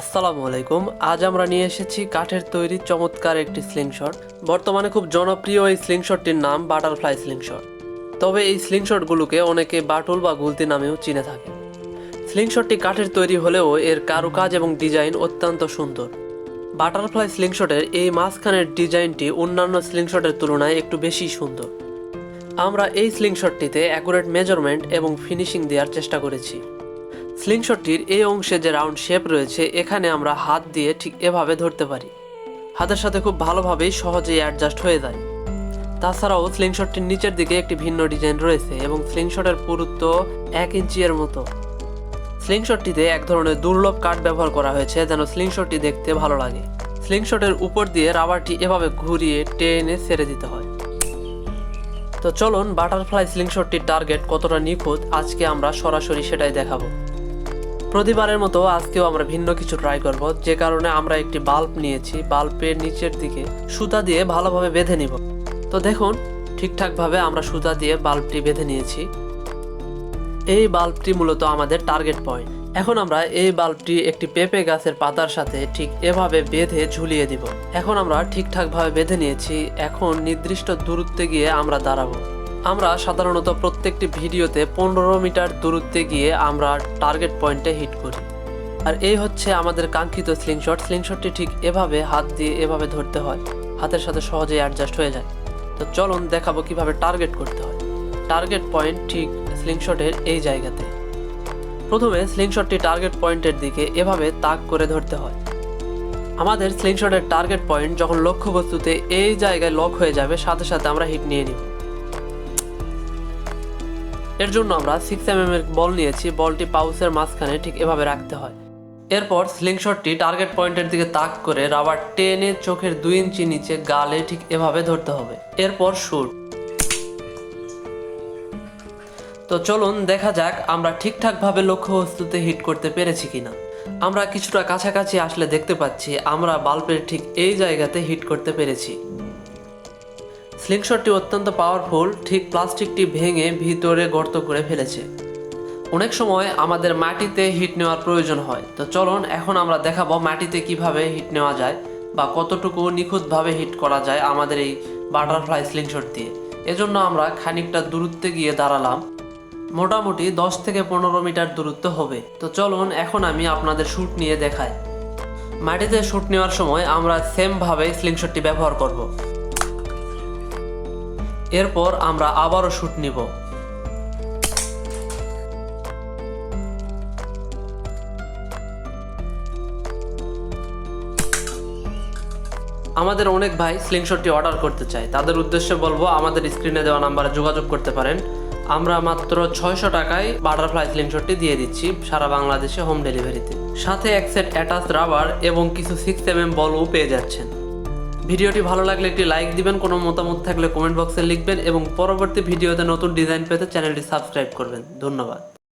আসসালামু আলাইকুম। আজ আমরা নিয়ে এসেছি কাঠের তৈরি চমৎকার একটি স্লিংশট বর্তমানে খুব জনপ্রিয় এই স্লিংশটটির নাম বাটারফ্লাই স্লিংশট তবে এই স্লিংশটগুলোকে অনেকে বাটুল বা গুলতি নামেও চিনে থাকে স্লিংশটটি কাঠের তৈরি হলেও এর কারুকাজ এবং ডিজাইন অত্যন্ত সুন্দর। বাটারফ্লাই স্লিংশটের এই মাঝখানের ডিজাইনটি অন্যান্য স্লিংশটের তুলনায় একটু বেশি সুন্দর। আমরা এই স্লিংশটটিতে অ্যাকুরেট মেজারমেন্ট এবং ফিনিশিং দেওয়ার চেষ্টা করেছি। স্লিংশটটির এই অংশে যে রাউন্ড শেপ রয়েছে, এখানে আমরা হাত দিয়ে ঠিক এভাবে ধরতে পারি। হাতের সাথে খুব ভালোভাবেই সহজেই অ্যাডজাস্ট হয়ে যায়। তাছাড়াও স্লিংশটটির নিচের দিকে একটি ভিন্ন ডিজাইন রয়েছে এবং স্লিংশটের পুরুত্ব এক ইঞ্চি এর মতো। স্লিংশটটিতে এক ধরনের দুর্লভ কাঠ ব্যবহার করা হয়েছে যেন স্লিংশটটি দেখতে ভালো লাগে। স্লিংশটের উপর দিয়ে রাবারটি এভাবে ঘুরিয়ে টেনে ছেড়ে দিতে হয়। তো চলুন বাটারফ্লাই স্লিংশটটির টার্গেট কতটা নিখুঁত, আজকে আমরা সরাসরি সেটাই দেখাবো। প্রতিবারের মতো আজকেও আমরা ভিন্ন কিছু ট্রাই করব। যে কারণে আমরা একটি বাল্ব নিয়েছি বাল্বের নিচের দিকে সুতা দিয়ে ভালোভাবে বেঁধে নিব। তো দেখুন, ঠিকঠাকভাবে আমরা সুতা দিয়ে বাল্বটি বেঁধে নিয়েছি। এই বাল্বটি মূলত আমাদের টার্গেট পয়েন্ট এখন আমরা এই বাল্বটি একটি পেঁপে গাছের পাতার সাথে ঠিক এভাবে বেঁধে ঝুলিয়ে দিব। এখন আমরা ঠিকঠাকভাবে বেঁধে নিয়েছি। এখন নির্দিষ্ট দূরত্বে গিয়ে আমরা দাঁড়াবো। আমরা সাধারণত প্রত্যেকটি ভিডিওতে পনেরো মিটার দূরত্বে গিয়ে আমরা টার্গেট পয়েন্টে হিট করি। আর এই হচ্ছে আমাদের কাঙ্ক্ষিত স্লিংশট স্লিংশটটি ঠিক এভাবে হাত দিয়ে এভাবে ধরতে হয়। হাতের সাথে সহজেই অ্যাডজাস্ট হয়ে যায়। তো চলুন দেখাবো কীভাবে টার্গেট করতে হয়। টার্গেট পয়েন্ট ঠিক স্লিংশটের এই জায়গাতে। প্রথমে স্লিংশটটি টার্গেট পয়েন্টের দিকে এভাবে তাক করে ধরতে হয়। আমাদের স্লিংশটের টার্গেট পয়েন্ট যখন লক্ষ্যবস্তুতে এই জায়গায় লক হয়ে যাবে, সাথে সাথে আমরা হিট নিয়ে নিব। এর জন্য আমরা সিক্স এম এর বল নিয়েছি বলটি পাউসের মাঝখানে ঠিক এভাবে রাখতে হয়। এরপর স্লিংশটটি টার্গেট পয়েন্টের দিকে তাক করে রাবার টেনে চোখের দুই ইঞ্চি নিচে গালে ঠিক এভাবে ধরতে হবে। এরপর শুট তো চলুন দেখা যাক আমরা ঠিকঠাকভাবে লক্ষ্যবস্তুতে হিট করতে পেরেছি কিনা। আমরা কিছুটা কাছাকাছি আসলে দেখতে পাচ্ছি, আমরা বাল্বের ঠিক এই জায়গাতে হিট করতে পেরেছি। স্লিংশটটি অত্যন্ত পাওয়ারফুল ঠিক প্লাস্টিকটি ভেঙে ভিতরে গর্ত করে ফেলেছে। অনেক সময় আমাদের মাটিতে হিট নেওয়ার প্রয়োজন হয়। তো চলুন, এখন আমরা দেখাবো মাটিতে কীভাবে হিট নেওয়া যায় বা কতটুকু নিখুঁতভাবে হিট করা যায় আমাদের এই বাটারফ্লাই স্লিংশট দিয়ে। এজন্য আমরা খানিকটা দূরত্বে গিয়ে দাঁড়ালাম। মোটামুটি দশ থেকে পনেরো মিটার দূরত্ব হবে। তো চলুন, এখন আমি আপনাদের শ্যুট নিয়ে দেখাই। মাটিতে শ্যুট নেওয়ার সময় আমরা সেমভাবে স্লিংশটটি ব্যবহার করব। এরপর আমরা আবারও শ্যুট নিব। আমাদের অনেক ভাই স্লিংশটটি অর্ডার করতে চায়। তাদের উদ্দেশ্যে বলব, আমাদের স্ক্রিনে দেওয়া নাম্বারে যোগাযোগ করতে পারেন। আমরা মাত্র ছয়শো টাকায় বাটারফ্লাই স্লিংশটটি দিয়ে দিচ্ছি সারা বাংলাদেশে হোম ডেলিভারিতে সাথে এক সেট অ্যাটাচ রাবার এবং কিছু সিক্স এম এম বলও পেয়ে যাচ্ছেন। ভিডিওটি ভালো লাগলে একটি লাইক দিবেন, কোনো মতামত থাকলে কমেন্ট বক্সে লিখবেন এবং পরবর্তী ভিডিওতে নতুন ডিজাইন পেতে চ্যানেলটি সাবস্ক্রাইব করবেন। ধন্যবাদ।